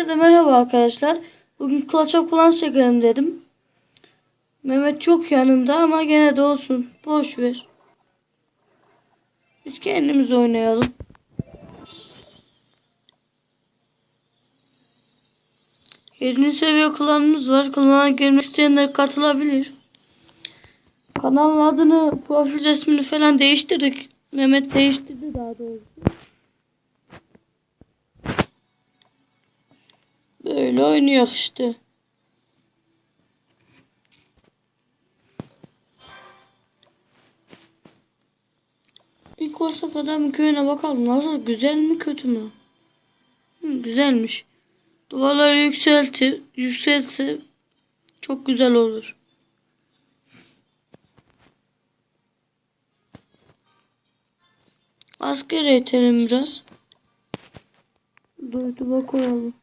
Herkese merhaba arkadaşlar. Bugün Clash of Clans çekelim dedim. Mehmet çok yanımda ama gene de olsun. Boş ver. Biz kendimiz oynayalım. Yedinci seviye klanımız var. Klana girmek isteyenler katılabilir. Kanalın adını, profil resmini falan değiştirdik. Mehmet değiştirdi daha doğrusu. Böyle oynuyor işte. İlk başta adamın köyüne bakalım. Nasıl güzel mi kötü mü? Hı, güzelmiş. Duvarları yükselti, yükselse çok güzel olur. Asker eğitelim biraz. Duyduğuma koyalım. Millet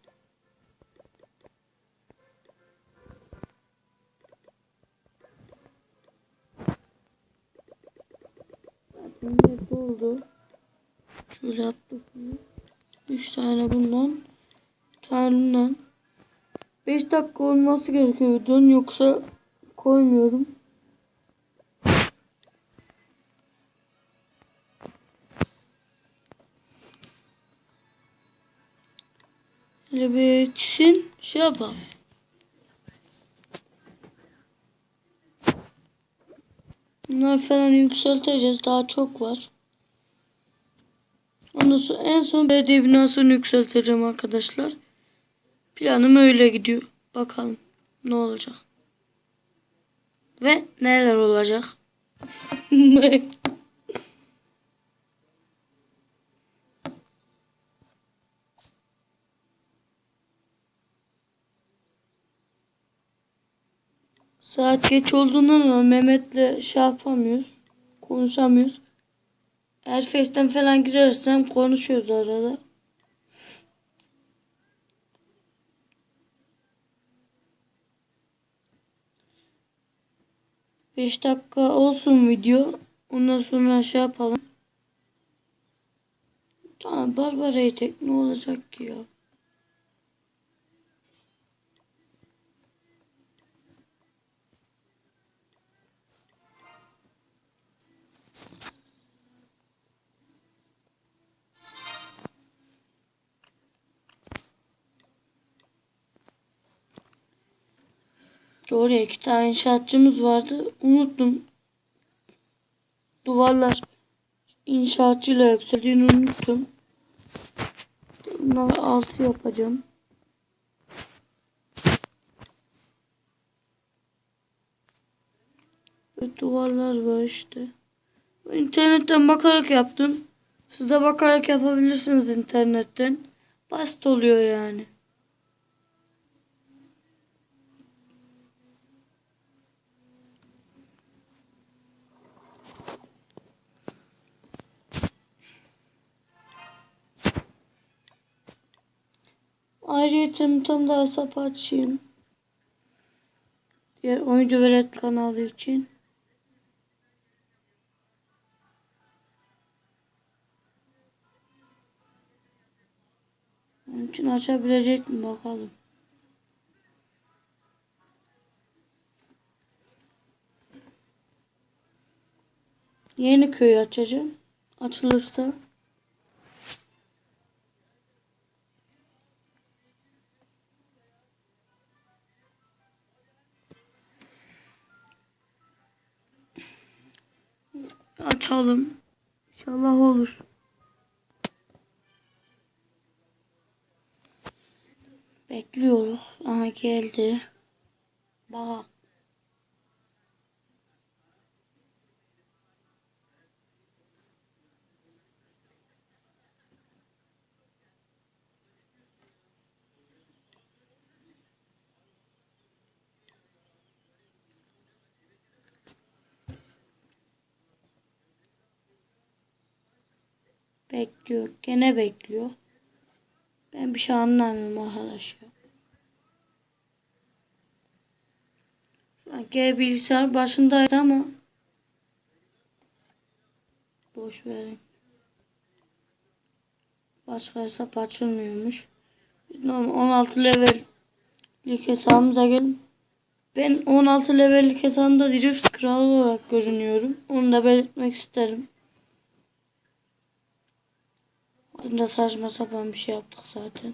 oldu. Şöyle yaptık. Bundan. Bir tane bundan. Beş dakika olması gerekiyor videonun yoksa koymuyorum. Böyle bir yetişsin şey yapalım. Bunları falan yükselteceğiz. Daha çok var. Ondan sonra en son belediye binasını yükselteceğim arkadaşlar. Planım öyle gidiyor. Bakalım ne olacak. Ve neler olacak. Saat geç olduğundan ama Mehmet'le şey yapamıyoruz. Konuşamıyoruz. Eğer Face'ten falan girersem konuşuyoruz arada. Beş dakika olsun video. Ondan sonra şey yapalım. Tamam Barbara'yı tek ne olacak ki ya? Doğru ya, iki tane inşaatçımız vardı. Unuttum. Duvarlar inşaatçıyla yükseldiğini unuttum. Bunları altı yapacağım. Ve duvarlar var işte. Ben internetten bakarak yaptım. Siz de bakarak yapabilirsiniz internetten. Basit oluyor yani. Ayrıca bir tane daha açayım. Diğer oyuncu velet kanalı için. Onun için açabilecek mi bakalım. Yeni köy açacağım. Açılırsa. Açalım. İnşallah olur. Bekliyoruz. Aha geldi. Bak. Bekliyor. Gene bekliyor. Ben bir şey anlamıyorum arkadaşlar. Şu an gene bilgisayar başındayız ama boş verin. Başka hesap açılmıyormuş. Biz normal 16 levellik hesabımıza gelin. Ben 16 levellik hesabımda Drift Kralı olarak görünüyorum. Onu da belirtmek isterim. Aslında saçma sapan bir şey yaptık zaten.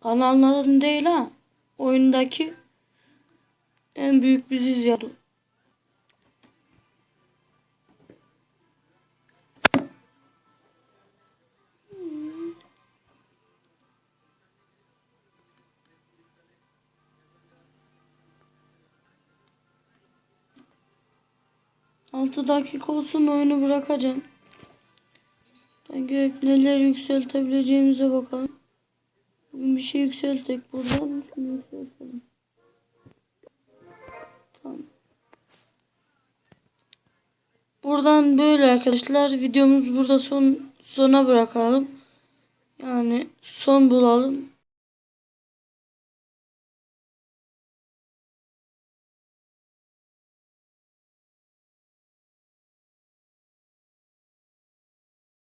Kanalın adını değil ha. Oyundaki en büyük biziz ya. Altı dakika olsun oyunu bırakacağım. Gerek neler yükseltebileceğimize bakalım. Bugün bir şey yükseltek buradan. Yükseltelim. Buradan böyle arkadaşlar. Videomuz burada son sona bırakalım. Yani son bulalım.